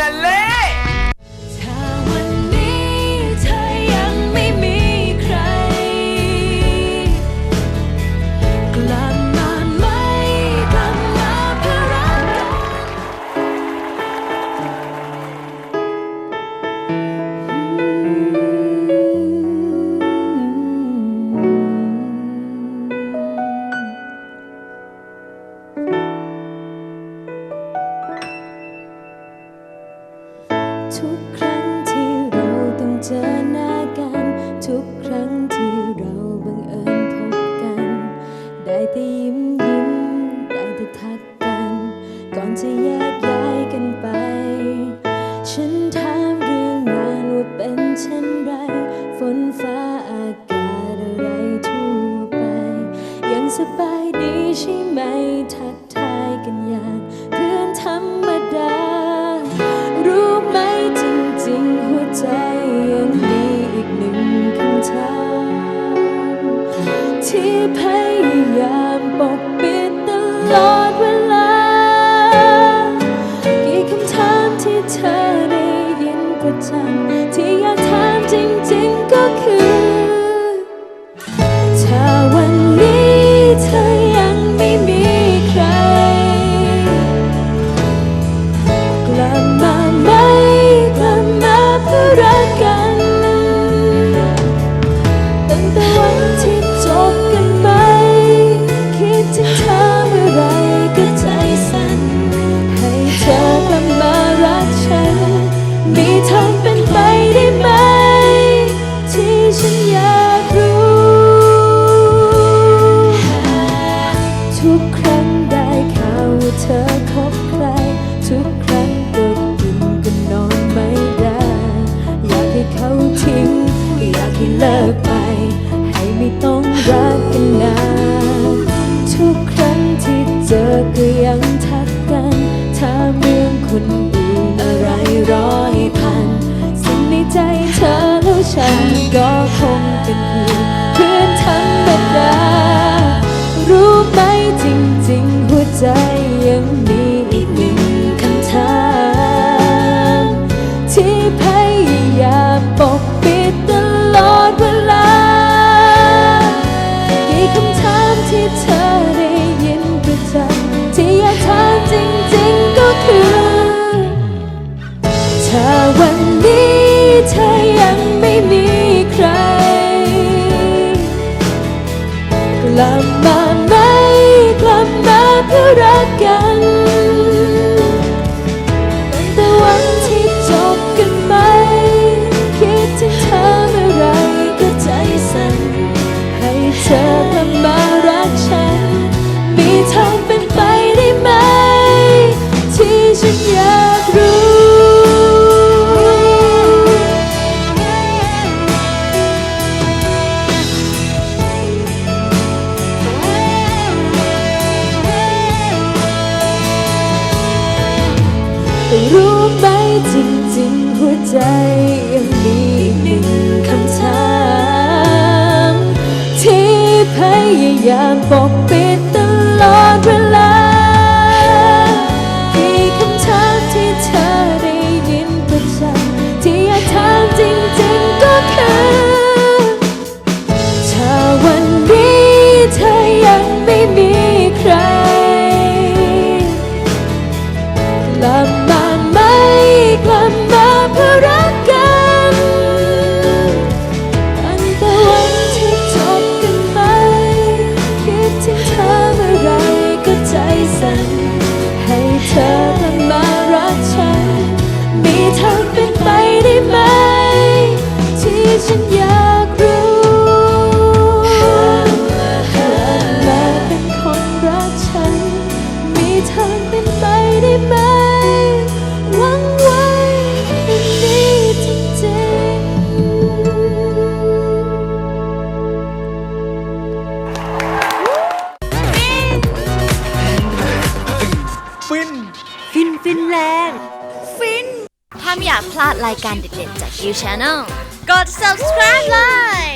น แยกย้ายกันไป ฉันถามเรื่องงานว่าเป็นเช่นไร ฝนฟ้าอากาศอะไรทั่วไป ยังสบายดีใช่ไหม ทักทายกันอย่างเพื่อนธรรมดา รู้ไหมจริงๆ หัวใจยังมีอีกหนึ่งคำถามที่พยายามปกปิดตลอด เธอคบใคร ทุกครั้งก็กินก็นอนไม่ได้ อยากให้เขาทิ้ง อยากให้เลิกไป ให้ไม่ต้องรักกันนานทุกครั้งที่เจอก็ยังทักกันถามเรื่องคนอื่นอะไรร้อยพัน สิ่งในใจเธอแล้วฉันก็คงเป็นเพียงเพื่อนธรรมดารู้ไหมจริงๆหัวใจ ลับมาไหมกลับมาเพื่อรักกัน รู้ไหมจริงๆ หัวใจยังมีอีกหนึ่งคำถาม ที่พยายามปกปิดตลอดเว ฟิน ฟินฟินแลนด์ฟิน ถ้าไม่อยากพลาดรายการเด็ดๆจาก You Channel กด subscribe เลย